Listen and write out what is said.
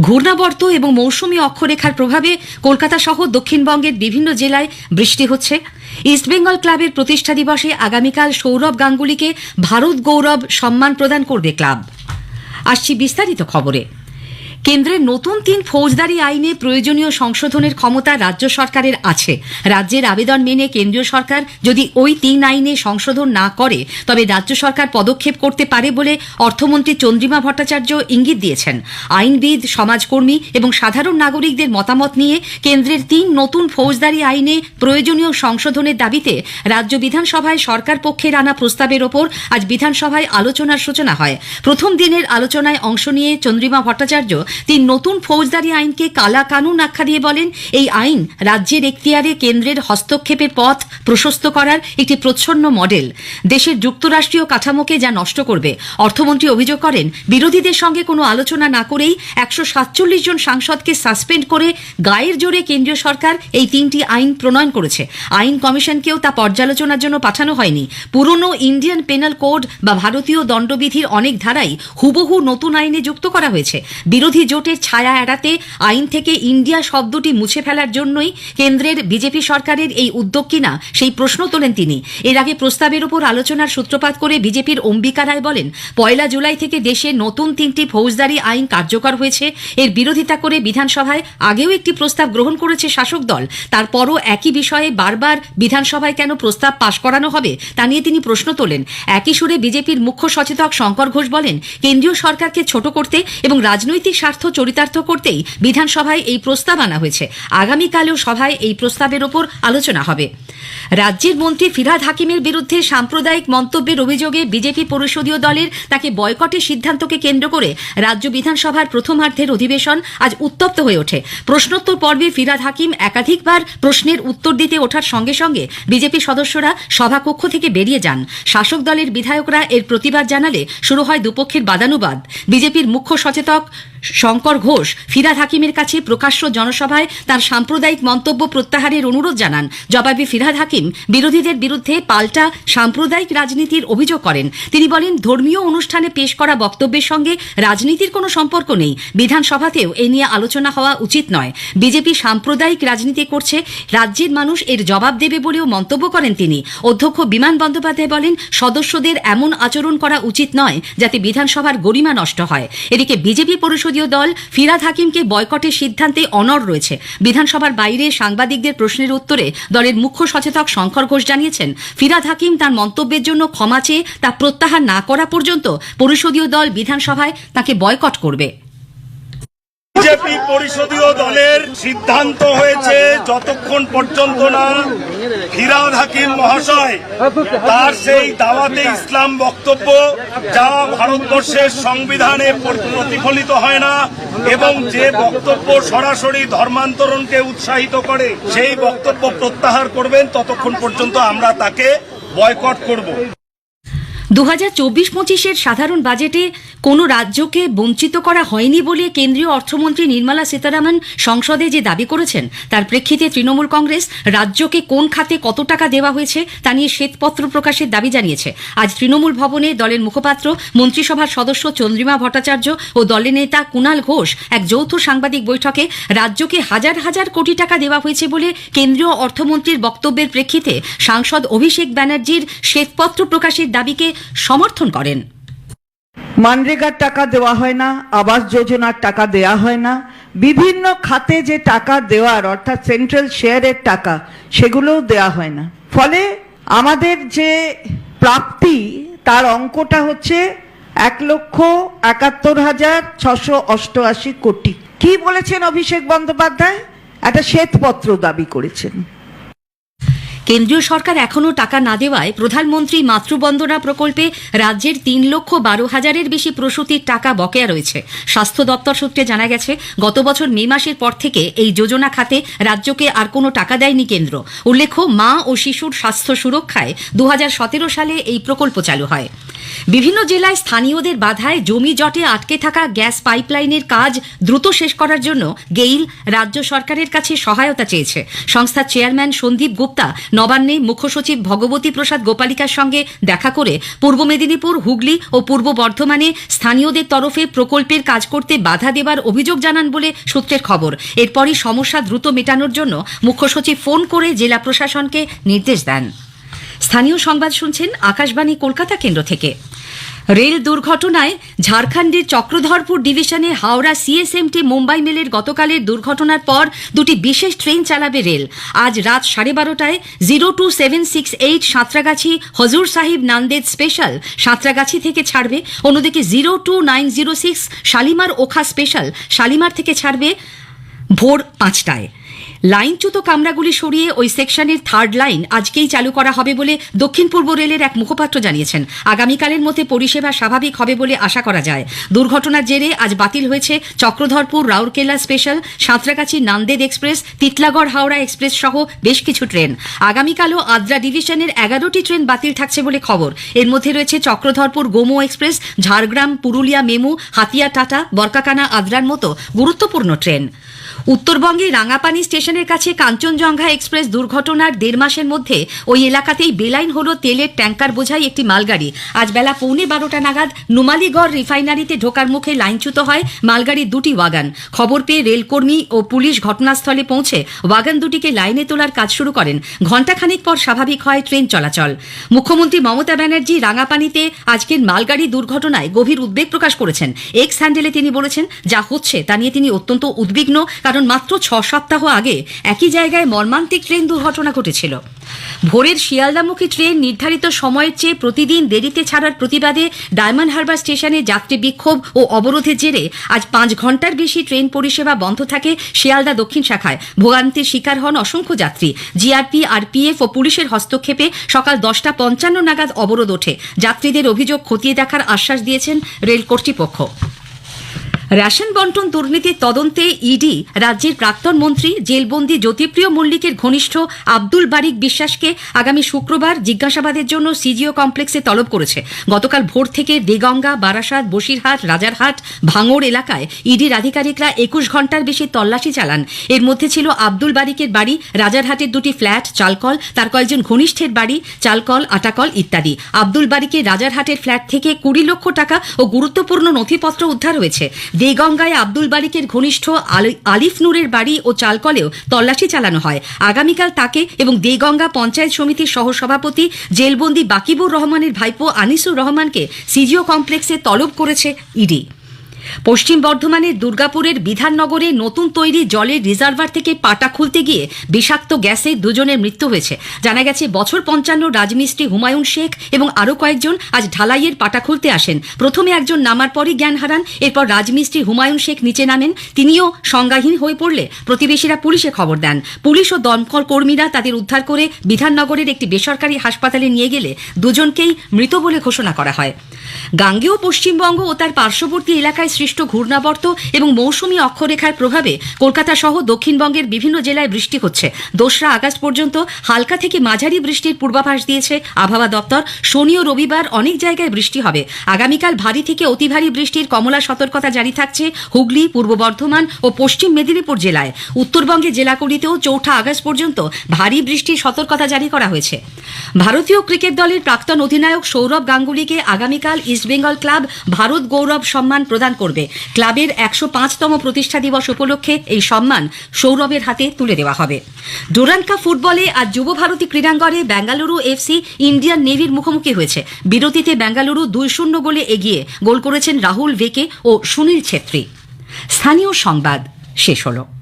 ঘূর্ণাবর্ত এবং মৌসুমি অক্ষরেখার প্রভাবে কলকাতা সহ দক্ষিণবঙ্গের বিভিন্ন জেলায় বৃষ্টি হচ্ছে। ইস্টবেঙ্গল ক্লাবের প্রতিষ্ঠা দিবসে আগামীকাল সৌরভ গাঙ্গুলিকে ভারত গৌরব সম্মান প্রদান করবে ক্লাব। আসছি বিস্তারিত খবরে। কেন্দ্রের নতুন তিন ফৌজদারি আইনে প্রয়োজনীয় সংশোধনের ক্ষমতা রাজ্য সরকারের আছে। রাজ্যের আবেদন মেনে কেন্দ্রীয় সরকার যদি ওই তিন আইনে সংশোধন না করে, তবে রাজ্য সরকার পদক্ষেপ করতে পারে বলে অর্থমন্ত্রী চন্দ্রিমা ভট্টাচার্য ইঙ্গিত দিয়েছেন। আইনবিদ, সমাজকর্মী এবং সাধারণ নাগরিকদের মতামত নিয়ে কেন্দ্রের তিন নতুন ফৌজদারি আইনে প্রয়োজনীয় সংশোধনের দাবিতে রাজ্য বিধানসভায় সরকার পক্ষের আনা প্রস্তাবের ওপর আজ বিধানসভায় আলোচনার সূচনা হয়। প্রথম দিনের আলোচনায় অংশ নিয়ে চন্দ্রিমা ভট্টাচার্য তিন নতুন ফৌজদারি আইনকে কালা কানুন আখ্যা দিয়ে বলেন, এই আইন রাজ্যের এখতিয়ারে কেন্দ্রের হস্তক্ষেপের পথ প্রশস্ত করার একটি প্রচ্ছন্ন মডেল। দেশের যুক্তরাষ্ট্রীয় কাঠামোকে যা নষ্ট করবে, অর্থমন্ত্রী অভিযোগ করেন, বিরোধীদের সঙ্গে কোনো আলোচনা না করেই একশো সাতচল্লিশ জন সাংসদকে সাসপেন্ড করে গায়ের জোরে কেন্দ্রীয় সরকার এই তিনটি আইন প্রণয়ন করেছে। আইন কমিশনকেও তা পর্যালোচনার জন্য পাঠানো হয়নি। পুরনো ইন্ডিয়ান পেনাল কোড বা ভারতীয় দণ্ডবিধির অনেক ধারাই হুবহু নতুন আইনে যুক্ত করা হয়েছে। বিরোধী জোটের ছায়া এড়াতে আইন থেকে ইন্ডিয়া শব্দটি মুছে ফেলার জন্যই কেন্দ্রের বিজেপি সরকারের এই উদ্যোগ কিনা সেই প্রশ্ন তোলেন তিনি। এর আগে প্রস্তাবের উপর আলোচনার সূত্রপাত করে বিজেপির অম্বিকা রায় বলেন, পয়লা জুলাই থেকে দেশে নতুন তিনটি ফৌজদারি আইন কার্যকর হয়েছে। এর বিরোধিতা করে বিধানসভায় আগেও একটি প্রস্তাব গ্রহণ করেছে শাসক দল। তারপরও একই বিষয়ে বারবার বিধানসভায় কেন প্রস্তাব পাশ করানো হবে তা নিয়ে তিনি প্রশ্ন তোলেন। একই সুরে বিজেপির মুখ্য সচেতক শঙ্কর ঘোষ বলেন, কেন্দ্রীয় সরকারকে ছোট করতে এবং রাজনৈতিক স্বার্থ চরিতার্থ করতেই বিধানসভায় এই প্রস্তাব আনা হয়েছে। আগামীকালেও সভায় এই প্রস্তাবের ওপর আলোচনা হবে। রাজ্যের মন্ত্রী ফিরাদ হাকিমের বিরুদ্ধে সাম্প্রদায়িক মন্তব্যের অভিযোগে বিজেপি পরিষদীয় দলের তাকে বয়কটের সিদ্ধান্তকে কেন্দ্র করে রাজ্য বিধানসভার প্রথমার্ধের অধিবেশন আজ উত্তপ্ত হয়ে ওঠে। প্রশ্নোত্তর পর্বে ফিরাদ হাকিম একাধিকবার প্রশ্নের উত্তর দিতে ওঠার সঙ্গে সঙ্গে বিজেপি সদস্যরা সভাকক্ষ থেকে বেরিয়ে যান। শাসক দলের বিধায়করা এর প্রতিবাদ জানালে শুরু হয় দুপক্ষের বাদানুবাদ। বিজেপির মুখ্য সচেতক শঙ্কর ঘোষ, ফিরাদ হাকিমের কাছে প্রকাশ্য জনসভায় তার সাম্প্রদায়িক মন্তব্য প্রত্যাহারের অনুরোধ জানান। জবাবে ফিরাদ হাকিম, বিরোধীদের বিরুদ্ধে পাল্টা সাম্প্রদায়িক রাজনীতির অভিযোগ করেন। তিনি বলেন, ধর্মীয় অনুষ্ঠানে পেশ করা বক্তব্যের সঙ্গে রাজনীতির কোনো সম্পর্ক নেই। বিধানসভাতেও এ নিয়ে আলোচনা হওয়া উচিত নয়। বিজেপি সাম্প্রদায়িক রাজনীতি করছে, রাজ্যের মানুষ এর জবাব দেবে বলেও মন্তব্য করেন তিনি। অধ্যক্ষ বিমান বন্দ্যোপাধ্যায় বলেন, সদস্যদের এমন আচরণ করা উচিত নয় যাতে বিধানসভার গরিমা নষ্ট হয়। এদিকে বিজেপি পরিষদীয় দল ফিরাদ হাকিমকে বয়কটের সিদ্ধান্তে অনর রয়েছে। বিধানসভার বাইরে সাংবাদিকদের প্রশ্নের উত্তরে দলের মুখ্য সচেতক শঙ্কর ঘোষ জানিয়েছেন, ফিরাদ হাকিম তার মন্তব্যের জন্য ক্ষমা চেয়ে তা প্রত্যাহার না করা পর্যন্ত পরিষদীয় দল বিধানসভায় তাকে বয়কট করবে। বিজেপি পরিষদীয় দলের সিদ্ধান্ত হয়েছে যতক্ষণ পর্যন্ত না ফিরাদ হাকিম মহাশয় তার সেই দাওয়াতে ইসলাম বক্তব্য যা ভারতবর্ষের সংবিধানে প্রতিফলিত হয় না এবং যে বক্তব্য সরাসরি ধর্মান্তরণকে উৎসাহিত করে সেই বক্তব্য প্রত্যাহার করবেন, ততক্ষণ পর্যন্ত আমরা তাকে বয়কট করব। দু হাজার চব্বিশ পঁচিশের সাধারণ বাজেটে কোনো রাজ্যকে বঞ্চিত করা হয়নি বলে কেন্দ্রীয় অর্থমন্ত্রী নির্মলা সীতারামন সংসদে যে দাবি করেছেন, তার প্রেক্ষিতে তৃণমূল কংগ্রেস রাজ্যকে কোন খাতে কত টাকা দেওয়া হয়েছে তা নিয়ে শ্বেতপত্র প্রকাশের দাবি জানিয়েছে। আজ তৃণমূল ভবনে দলের মুখপাত্র, মন্ত্রিসভার সদস্য চন্দ্রিমা ভট্টাচার্য ও দলের নেতা কুণাল ঘোষ এক যৌথ সাংবাদিক বৈঠকে রাজ্যকে হাজার হাজার কোটি টাকা দেওয়া হয়েছে বলে কেন্দ্রীয় অর্থমন্ত্রীর বক্তব্যের প্রেক্ষিতে সাংসদ অভিষেক ব্যানার্জির শ্বেতপত্র প্রকাশের দাবিকে সমর্থন করেন। মানরেগার টাকা দেওয়া হয় না, আবাস যোজনার টাকা দেওয়া হয় না। বিভিন্ন খাতে যে টাকা দেওয়ার, অর্থাৎ সেন্ট্রাল শেয়ারের টাকা, সেগুলোও দেওয়া হয় না। ফলে আমাদের যে প্রাপ্তি, তার অঙ্কটা হচ্ছে এক লক্ষ একাত্তর হাজার ছশো অষ্টআশি কোটি। কি বলেছেন অভিষেক বন্দ্যোপাধ্যায়? একটা শ্বেতপত্র দাবি করেছেন। কেন্দ্রীয় সরকার এখনও টাকা না দেওয়ায় প্রধানমন্ত্রী মাতৃবন্দনা প্রকল্পে রাজ্যের তিন লক্ষ বারো হাজারের বেশি প্রসূতির টাকা বকেয়া রয়েছে। স্বাস্থ্য দপ্তর সূত্রে জানা গেছে, গত বছর মে মাসের পর থেকে এই যোজনা খাতে রাজ্যকে আর কোনো টাকা দেয়নি কেন্দ্র। উল্লেখ্য, মা ও শিশুর স্বাস্থ্য সুরক্ষায় দু হাজার সতেরো সালে এই প্রকল্প চালু হয়। বিভিন্ন জেলায় স্থানীয়দের বাধায় জমি জটে আটকে থাকা গ্যাস পাইপলাইনের কাজ দ্রুত শেষ করার জন্য গেইল রাজ্য সরকারের কাছে সহায়তা চেয়েছে। সংস্থার চেয়ারম্যান সন্দীপ গুপ্তা নবান্নে মুখ্য সচিব ভগবতী প্রসাদ গোপালিকার সঙ্গে দেখা করে পূর্ব মেদিনীপুর, হুগলি ও পূর্ব বর্ধমানে স্থানীয়দের তরফে প্রকল্পের কাজ করতে বাধা দেবার অভিযোগ জানান বলে সূত্রের খবর। এরপরই সমস্যা দ্রুত মেটানোর জন্য মুখ্য সচিব ফোন করে জেলা প্রশাসনকে নির্দেশ দেন। স্থানীয় সংবাদ শুনছেন আকাশবাণী কলকাতা কেন্দ্র থেকে। রেল দুর্ঘটনায় ঝাড়খণ্ডের চক্রধরপুর ডিভিশনে হাওড়া সিএসএমটি মুম্বাই মেলের গতকালের দুর্ঘটনার পর দুটি বিশেষ ট্রেন চালাবে রেল। আজ রাত সাড়ে বারোটায় zero two seven six eight Santragachi Hazur Sahib Nanded special Santragachi থেকে ছাড়বে। অন্যদিকে zero two nine zero six Shalimar Okha special Shalimar থেকে ছাড়বে ভোর পাঁচটায়। লাইনচ্যুত কামরাগুলি সরিয়ে ওই সেকশনের থার্ড লাইন আজকেই চালু করা হবে বলে দক্ষিণ পূর্ব রেলের এক মুখপাত্র জানিয়েছেন। আগামীকালের মধ্যে পরিষেবা স্বাভাবিক হবে বলে আশা করা যায়। দুর্ঘটনার জেরে আজ বাতিল হয়েছে Chakradharpur Rourkela special, Santragachi Nanded express, Titlagarh Howrah express সহ বেশ কিছু ট্রেন। আগামীকালও আদ্রা ডিভিশনের এগারোটি ট্রেন বাতিল থাকছে বলে খবর। এর মধ্যে রয়েছে চক্রধরপুর গোমো এক্সপ্রেস, ঝাড়গ্রাম, পুরুলিয়া, মেমু, হাতিয়া, টাটা, বরকাকানা, আদ্রার মতো গুরুত্বপূর্ণ ট্রেন। উত্তরবঙ্গে রাঙাপানি স্টেশনের কাছে কাঞ্চনজঙ্ঘা এক্সপ্রেস দুর্ঘটনার দেড় মাসের মধ্যে ওই এলাকাতেই বেলাইন হল তেলের ট্যাঙ্কার বোঝাই একটি মালগাড়ি। আজ বেলা পৌনে বারোটা নাগাদ নুমালিগড় রিফাইনারিতে ঢোকার মুখে লাইনচ্যুত হয় মালগাড়ির দুটি ওয়াগান। খবর পেয়ে রেলকর্মী ও পুলিশ ঘটনাস্থলে পৌঁছে ওয়াগান দুটিকে লাইনে তোলার কাজ শুরু করেন। ঘণ্টাখানিক পর স্বাভাবিক হয় ট্রেন চলাচল। মুখ্যমন্ত্রী মমতা ব্যানার্জি রাঙাপানিতে আজকের মালগাড়ি দুর্ঘটনায় গভীর উদ্বেগ প্রকাশ করেছেন। এক্স হ্যান্ডেলে তিনি বলেছেন, যা হচ্ছে তা নিয়ে তিনি অত্যন্ত উদ্বিগ্ন, কারণ মাত্র ছ সপ্তাহ আগে একই জায়গায় মর্মান্তিক ট্রেন দুর্ঘটনা ঘটেছিল। ভোরের শিয়ালদামুখী ট্রেন নির্ধারিত সময়ের চেয়ে প্রতিদিন দেরিতে ছাড়ার প্রতিবাদে ডায়মন্ড হারবার স্টেশনে যাত্রী বিক্ষোভ ও অবরোধের জেরে আজ পাঁচ ঘণ্টার বেশি ট্রেন পরিষেবা বন্ধ থাকে শিয়ালদা দক্ষিণ শাখায়। ভোগান্তির শিকার হন অসংখ্য যাত্রী। জিআরপি, আরপিএফ ও পুলিশের হস্তক্ষেপে সকাল দশটা পঞ্চান্ন নাগাদ অবরোধ ওঠে। যাত্রীদের অভিযোগ খতিয়ে দেখার আশ্বাস দিয়েছেন রেল কর্তৃপক্ষ। রেশন বন্টন দুর্নীতির তদন্তে ইডি, রাজ্যের প্রাক্তন মন্ত্রী, জেলবন্দি জ্যোতিপ্রিয় মল্লিকের ঘনিষ্ঠ আব্দুল বারিক বিশ্বাসকে আগামী শুক্রবার জিজ্ঞাসাবাদের জন্য সিজিও কমপ্লেক্সে তলব করেছে। গতকাল ভোর থেকে দেগঙ্গা, বারাসাত, বসিরহাট, রাজারহাট, ভাঙড় এলাকায় ইডির আধিকারিকরা একুশ ঘণ্টার বেশি তল্লাশি চালান। এর মধ্যে ছিল আব্দুল বারিকের বাড়ি, রাজারহাটের দুটি ফ্ল্যাট, চালকল, তার কয়েকজন ঘনিষ্ঠের বাড়ি, চালকল, আটাকল ইত্যাদি। আব্দুল বারিকের রাজারহাটের ফ্ল্যাট থেকে কুড়ি লক্ষ টাকা ও গুরুত্বপূর্ণ নথিপত্র উদ্ধার হয়েছে। দেগঙ্গায় আব্দুল বারিকের ঘনিষ্ঠ আলি- আলিফ নূরের বাড়ি ও চালকলেও তল্লাশি চালানো হয়। আগামীকাল তাকে এবং দেগঙ্গা পঞ্চায়েত সমিতির সহসভাপতি জেলবন্দি বাকিবুর রহমানের ভাইপো আনিসুর রহমানকে সিজিও কমপ্লেক্সে তলব করেছে ইডি। পশ্চিম বর্ধমানের দুর্গাপুরের বিধাননগরে নতুন তৈরি জলের রিজার্ভার থেকে পাটা খুলতে গিয়ে বিষাক্ত গ্যাসে দুজনের মৃত্যু হয়েছে। জানা গেছে, বছর পঞ্চান্ন রাজমিস্ত্রি হুমায়ুন শেখ এবং আরও কয়েকজন আজ ঢালাইয়ের পাটা খুলতে আসেন। প্রথমে একজন নামার পরই জ্ঞান হারান, এরপর রাজমিস্ত্রি হুমায়ুন শেখ নিচে নামেন। তিনিও সংজ্ঞাহীন হয়ে পড়লে প্রতিবেশীরা পুলিশে খবর দেন। পুলিশ ও দমকল কর্মীরা তাদের উদ্ধার করে বিধাননগরের একটি বেসরকারি হাসপাতালে নিয়ে গেলে দুজনকেই মৃত বলে ঘোষণা করা হয়। গাঙ্গেয় পশ্চিমবঙ্গ ও তার পার্শ্ববর্তী এলাকায় সৃষ্ট ঘূর্ণাবর্ত এবং মৌসুমী অক্ষরেখার প্রভাবে কলকাতা সহ দক্ষিণবঙ্গের বিভিন্ন জেলায় বৃষ্টি হচ্ছে। দোসরা আগস্ট পর্যন্ত হালকা থেকে মাঝারি বৃষ্টির পূর্বাভাস দিয়েছে আবহাওয়া দপ্তর। শনি ও রবিবার অনেক জায়গায় বৃষ্টি হবে। আগামীকাল ভারী থেকে অতি ভারী বৃষ্টির কমলা সতর্কতা জারি থাকছে হুগলি, পূর্ব বর্ধমান ও পশ্চিম মেদিনীপুর জেলায়। উত্তরবঙ্গের জেলাগুলিতেও চৌঠা আগস্ট পর্যন্ত ভারী বৃষ্টির সতর্কতা জারি করা হয়েছে। ভারতীয় ক্রিকেট দলের প্রাক্তন অধিনায়ক সৌরভ গাঙ্গুলিকে আগামীকাল ইস্টবেঙ্গল ক্লাব ভারত গৌরব সম্মান প্রদান করবে। ক্লাবের একশো পাঁচতম প্রতিষ্ঠা দিবস উপলক্ষে এই সম্মান সৌরভের হাতে তুলে দেওয়া হবে। ডোরানকা ফুটবলে আজ যুব ভারতী ক্রীড়াঙ্গনে বেঙ্গালুরু এফসি ইন্ডিয়ান নেভির মুখোমুখি হয়েছে। বিরতিতে বেঙ্গালুরু দুই শূন্য গোলে এগিয়ে গোল করেছেন রাহুল ভেকে ও সুনীল ছেত্রী। স্থানীয় সংবাদ শেষ হলো।